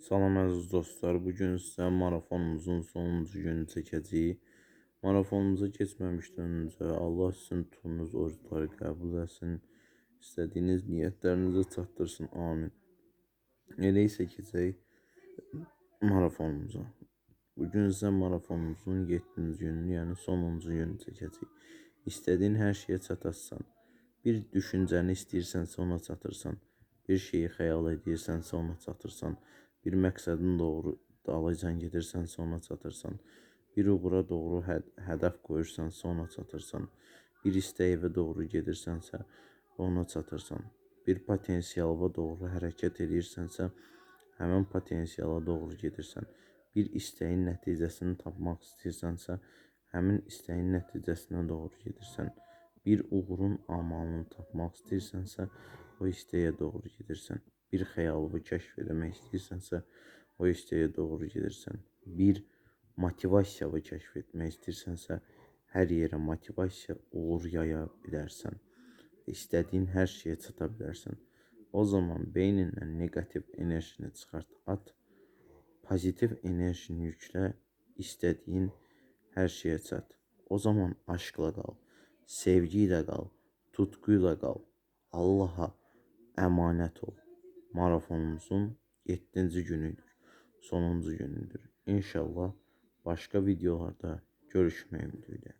Salam əziz dostlar, bu gün sizə marafonumuzun sonuncu günü çəkəcəyik. Marafonumuza keçməmişdən öncə Allah sizin tutduğunuz orucları qəbul etsin, istədiyiniz niyyətlərinizi çatdırsın, amin. Elə isə keçək marafonumuza. Bu gün sizə marafonumuzun 7-ci gününü, yəni sonuncu günü çəkəcəyik. İstədiyin hər şeyə çatasan. Bir düşüncəni istəyirsənsə ona çatırsan. Bir şeyi xəyal edirsənsə ona çatırsan. Bir məqsədin doğru dalıcan gedirsənsə ona çatırsan. Bir uğura doğru həd hədəf qoyursansa ona çatırsan. Bir istəyivə doğru gedirsənsə ona çatırsan. Bir potensiala doğru hərəkət edirsənsə həmin potensiala doğru gedirsən. Bir istəyin nəticəsini tapmaq istəyirsənsə həmin istəyin nəticəsinə doğru gedirsən. Bir uğurun amalını tapmaq istəyirsənsə o istəyə doğru gedirsən. Bir xəyalını kəşf etmək istəyirsənsə o istəyə doğru gedirsən. Bir motivasiyanı kəşf etmək istəyirsənsə hər yerə motivasiya uğur yaya bilərsən. İstədiyin hər şeyə çata bilərsən. O zaman beynindən neqativ enerjini çıxart, at. Pozitiv enerjini yüklə, istədiyin hər şeyə çat. O zaman aşkla qal, sevgi ilə qal, tutku ilə qal. Allaha əmanət ol. Marafonumuzun 7-ci günüdür. Sonuncu günüdür. İnşallah başqa videolarda görüşmək ümidi ilə.